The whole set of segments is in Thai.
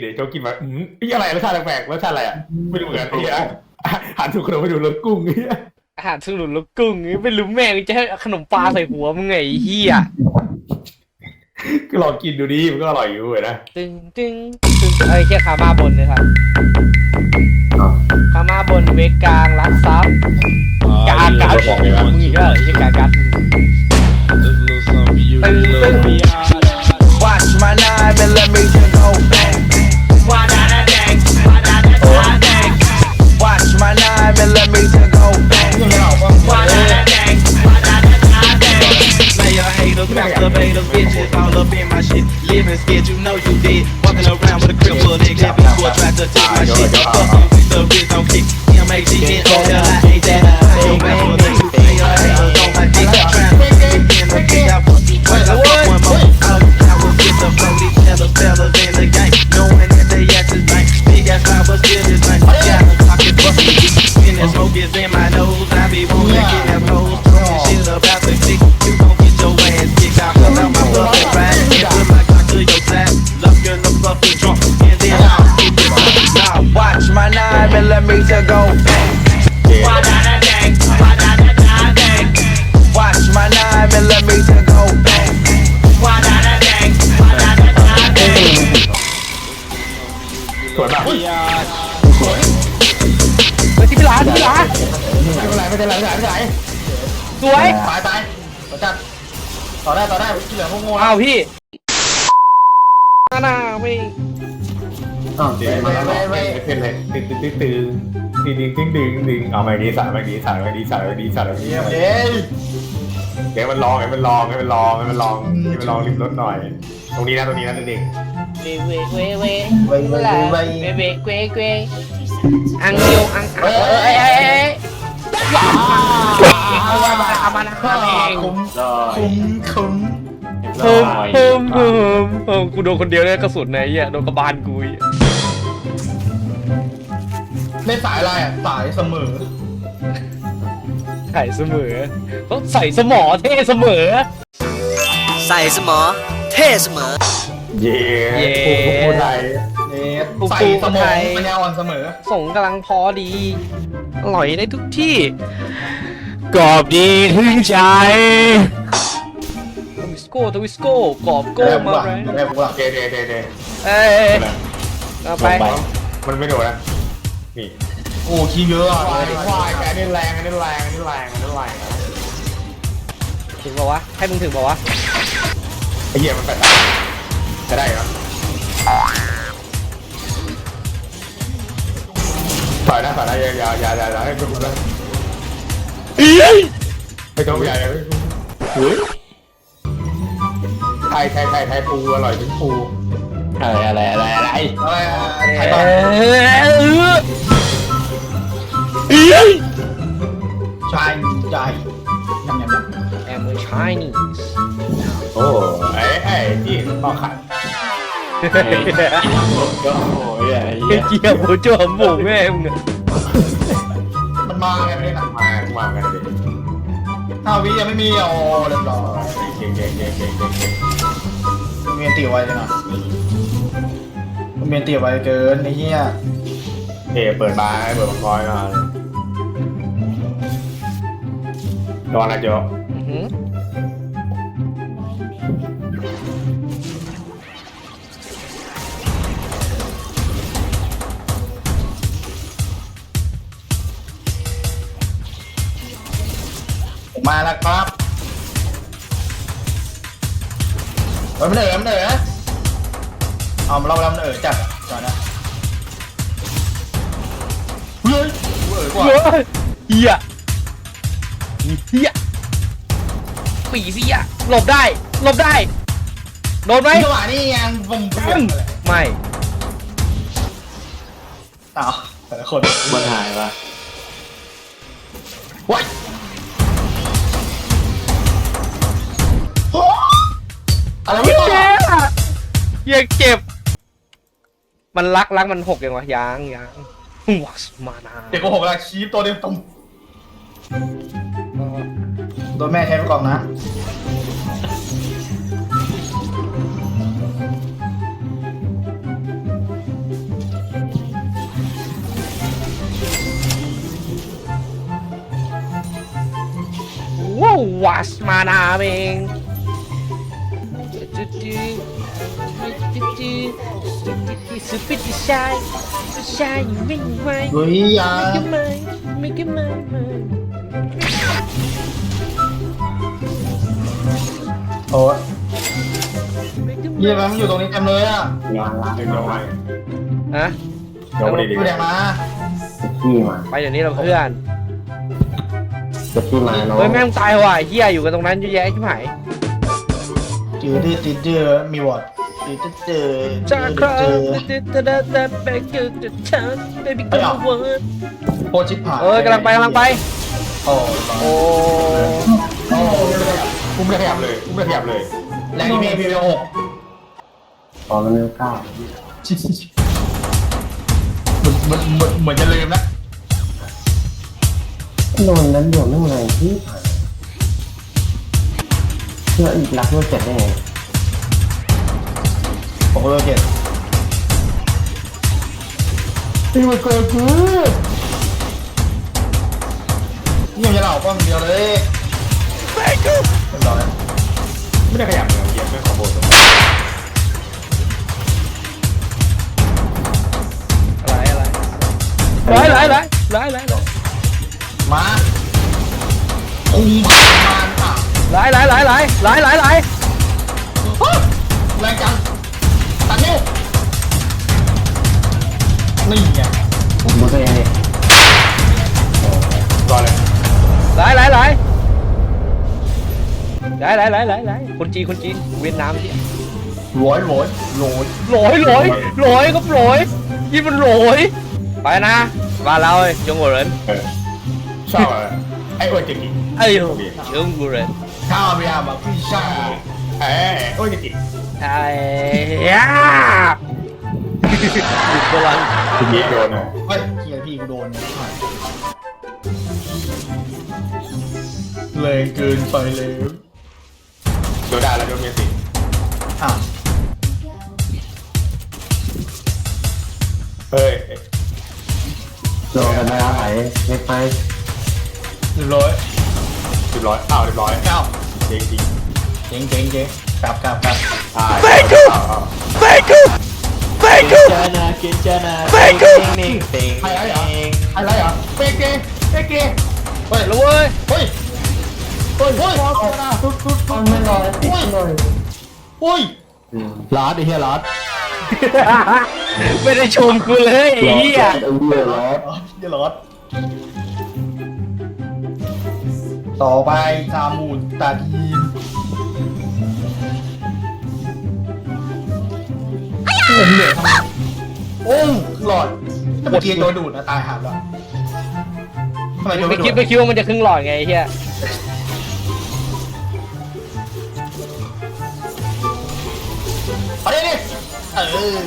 เดี๋ยวโจ๊กกินมาอืมนี่อะไรรสชาติแปลกๆรสชาติอะไรอะไม่รู้เหมือนกันไอ้เหี้ยหันถูกคนไปดูรสกุ้งเหี้ยอาหารสนุนลูกกุ้งนี่ไม่รู้แม่งจะให้ขนมปลาใส่หัวมึงไงไอ้เฮียก็ลองกินดูดิมันก็อร่อยอยู่เว้ยนะ ตึงตึงตึงเอ้ยเฮียคามาบนเลยครับคามาบนเวกกลางรักซับกากัดมึงอีกแล้วเหรอเฮียกากัด the bitch don't kick. M-A-G-N-O-L-I-A-D-A. ไรไม่เป็นไรไม่เป็นไรไม่เป็นไรสวย ตายตายต่อจัดต่อได้ต่อได้ที่เหลือพวกโง่อ้าวพี่น่าไม่ไม่ไม่ไม่ไม่เป็นไรตึ๊งตึ๊งตึ๊งตึ๊งตึ๊งตึ๊งตึ๊งตึ๊งเอาไม่ดีสายไม่ดีสายไม่ดีสายไม่ดีสายไม่ดีสายเอ้ยเดี๋ยวมันลองให้มันลองให้มันลองให้มันลองให้มันลองริมรถหน่อย ตรงนี้นะตรงนี้นะเด็กเวเวเวเวไวไวไวไวเวเวเวเว อังเดียวอังเอ้ยเอ้ยเอ้ยเอ้ยเอามาเอามานะเองคุ้มคุ้มคุ้มเพิ่มเพิ่มเพิ่มเพิ่มกูโดนคนเดียวเลยกระสุนไหนอะโดนกระบาลกูอีกเล่นสายอะไรอะสายเสมอใส่เสมอเขาใส่สมอเท่เสมอ ใส่สมอเท่เสมอๆ เย่เย่ปุ๊บปุ๊บปุ๊บไทยเอ๊ะใส่สมองปัญญาอ่อนเสมอ ส่งกำลังพอดี อร่อยได้ทุกที่กรอบดีถึงใจทวิสโก้ทวิสโก้กรอบโก้ได้มาบุกเลยได้บุกเดเดเดเดเอ้ยเอาไป มันไม่โดนนะ นี่โอ้ขี้เยอะอะควายควายแต่อันนี้แรงอันนี้แรงอันนี้แรงอันนี้แรงนะถึงบอกว่าให้มึงถึงบอกว่าไอ้เหี้ยมันแปด จะได้เหรอฝ่ายนะฝ่ายนะอย่าอย่าอย่าอย่าอย่าให้คุณนะไม่ต้องอย่าอย่าเฮ้ยไทยไทยไทยไทยปูอร่อยถึงปูอะไรอะไรอะไรอะไรอะไรไทยเอบ้านอชายใจยำยำยำแอมเมอร์ชายนี่โอ้ไอ้ไอ้ที่ต้องขัด ก็โอ้ยไอ้เกียร์บูจวมบุ๋มแม่มึงอะมันมาไงไม่ได้หนักมามากันเลยห้าวิยังไม่มีโอ้เรียบร้อยเก่งเก่งเก่งเก่งเก่งเก่งเมียนตีไวเลยนะเมียนตีไวเกินไอ้เหี้ยเอเปิดมาให้เปิดมังกรมาระวังนะโจอื้อหือ มมาแล้วครับเออมันเหนื่อยมันเหนื่อยเอามาเราเรามันเหนื่อยจัดจอดนะเฮ้ยเฮ้ยกว่าเฮ้ยเฮียเฮียปีเสียหลบได้หลบได้โดนไหมจังหวะนี้ยังผมเพื่อนเลยไม่อ้าวแต่ละคนมันหายปะว้าย อะไรวะเหี้ยเจ็บ มันรักรักมันหกยังวะยางยางวัชมานาเด็กก็หกละชีพตัวเดียวตรงมโดนแม่แช้ไปก่อนนะ ว้าวัชมานาเอง สุปิติชายชายวิ่งไวเฮ้ยอยาไม่ก็ไม่ไม่ก็ไม่ไม่โอ้ยไม่ก็เยี่ยมไม่มันอยู่ตรงนี้เต็มเลยอะหนึ่งลงไปฮะลงไปดีดูแดงมาไปเดี๋ยวนี้เราเพื่อนจะที่มาเนาะเฮ้ยแม่งตายว่ะเฮียอยู่กันตรงนั้นเยอะแยะชิบหาย จืดดื้อจืดดื้อมีวอดจืดจืดจ้าครัจืบดเดดเดดเดดเบเกอร์จะชันเบบี้ก็วอร์โคชิบหายเออกำลังไปกำลังไป โอ้โอ้โอ้กูไม่ได้ขยับเลยกูไม่ได้ขยับเลยแรงที่มีพีพีหกตอนมันเร็วเก้าเหมือนเหมือนเหมือนเหมือนจะลืมนะโดนนั้นเดี๋ยวไม่งแรงที่ผ่าน เพื่ออีกรักเพื่อเจ็ดได้ไงผมก็เลิกเจ็ดตีมันเกินกู นี่ไงผมดูตัวเองดิรอเลยร้อยร้อยร้อยร้อยร้อยร้อยร้อยร้อยคนจีนคนจีนเวียดนามที่โรยโรยโรยโหลอยโหลอยโหลอยก็โหลอยยี่มันโหลอยไปนะมาเราเอ้ยจงกุเรินเออชอบอะไรไอ้อ้วนจะกินเอ้ยจงกุเรินข้าวเบียร์มาพี่ชายเอ้ยอ้วนจะกินไอ้ยา หยุดพลังทีนี้โดนอะเฮ้ยเฮียพี่กูโดนเนี่ยแรงเกินไปเลยโดนได้แล้วโดนเมียสิอะเฮ้ยโดนกันได้ไหลเล็กไปเรียบร้อยเรียบร้อยอ้าวเรียบร้อยเก้าจริงจริงเจ๊งเจ๊งเจ๊งกลับกลับกลับอ่าเฟ กูเฟกูเฟกูใครอะไรเหรออะไรเหรอเป๊กเก้เปเก้เฮ้ยแล้เว้ยเฮ้ยเฮ้ยเฮ้ยทุดทุดทุดไม่รอติดหน่อยเฮ้ยลาดไอ้เฮียลาดไม่ได้ชมกูเลยไอ้เหี้ยเออเดือดร้อนเฮียลาดต่อไปซามูนตาที นเหนื่อยทำไมโอ้หลอดถ้าเมื่อกี้โดนดูดนะตายหาแล้วทำไมโดนไม่ไม่ดูคิดดไม่คิดว่ามันจะครึ่งหลอดไงไอ้เหี้ยเอาดิดิเออ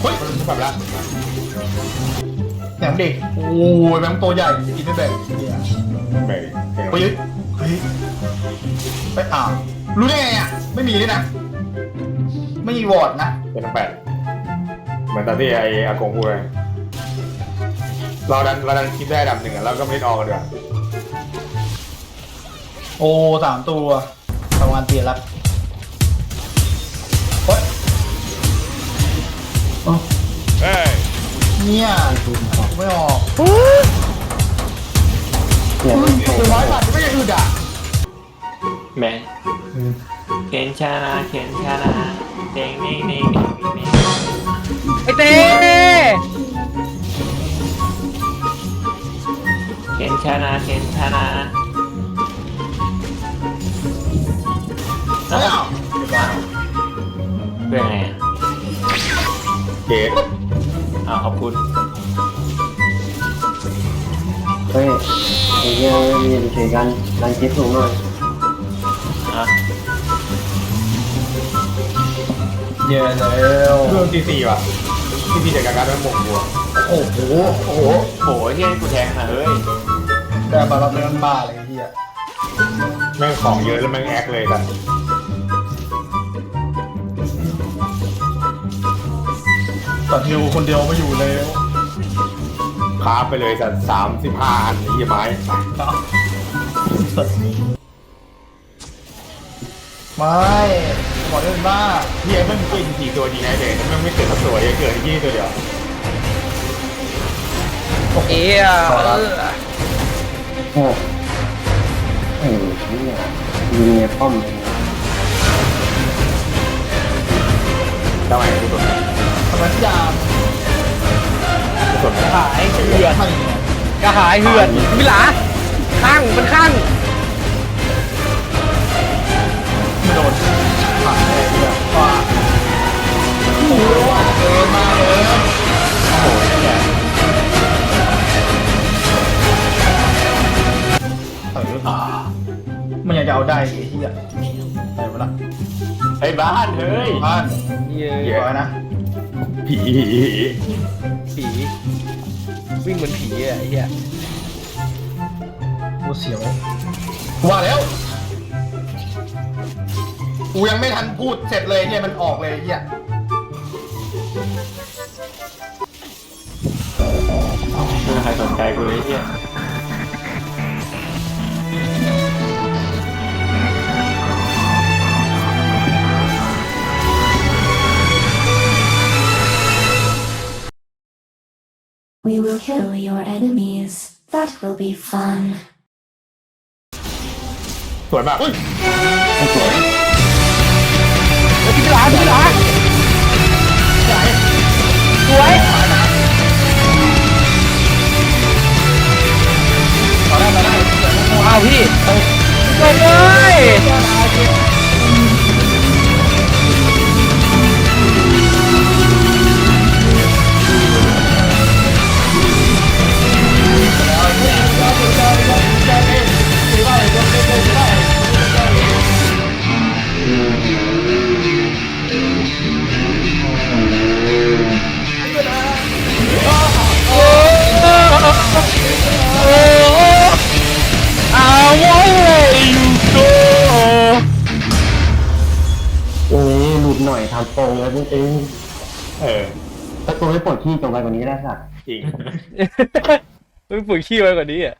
เฮ้ยแบบละแหนมดิโอ้ยแมงตัวใหญ่กินไม่แบ่งเนี่ยเฮ้ยเฮ้ยเฮ้ยไปอ่าวรู้ได้ไงอะไม่มีเลยนะ ไม่มีวอร์ดนะเป็นแปดเหมือนตอนที่ไอ้อากงพูดเลยเราดันเราดันคิดได้อันดับหนึ่งอะเราก็ไม่ได้ออกกันด้วยโอ้สามตัวประมาณเตียละเฮ้ยเนี่ยไม่ออกเนี่ยอุ้ยตัวร้อยบาทไม่ยังอึดอะแม่เข็ นชานาเข็นชานาเด้งเด้งเด้งเด้งเด้งไอเต้เข็นชานาเข็นชานาไม่เอาเพื่อไงอะเกตอ่าขอบคุณเฮ้ยไอ้เงี้ยมีเฉยกันรังคิดสูงหน่อยอะ เย่แล้วเรื่องที่สี่ว่ะที่พี่จัดการการเป็นหม่งบัวโอ้โหโอ้โหโหเฮียกูแทงนะเฮ้ยแต่บาร์เป็นบ้าอะไรที่อะแม่งของเยอะแล้วแม่งแอคเลยกันตอนฮิวคนเดียวไม่อยู่แล้วคราฟไปเลยสัตว์สามสิบห้าอันนี่ไม้ครับไม่ บอกได้เป็นบ้าเฮียมันเกิดกี่ตัวดีนะเด็กมันไม่เกิดสักตัวเกิดยี่ตัวเดียวเอ้ยเออโอ้เออเนี่ยยิงในป้อมเลยทำไมกูสนทำไมทุกอย่างกูสนหายเหือดทำอย่างเงี้ยกระหายเหือดมิหลาข้างมันข้าง บ้านเฮ้ยบ้านเย้เดี๋ยวนะผีผีวิ่งเหมือนผีอะไอ้เหี้ยกูเสียวว่าแล้วกูยังไม่ทันพูดเสร็จเลยเนี่ยมันออกเลยไอ้เฮียไม่มีใครสนใจกูเลยไอ้เฮีย We will kill your enemies. That will be fun. สวยมากอุ้ยแล้วพี่มิหลาพี่มิหลาสวยต่อได้ต่อได้อ้าวพี่ หลุดหน่อยทำโปรงแล้วจริงเออๆถ้าตัวไม่ปลดที่จงไปกว่านี้ได้สักจริง มึงฝึกขี้ไว้กว่านี้อะ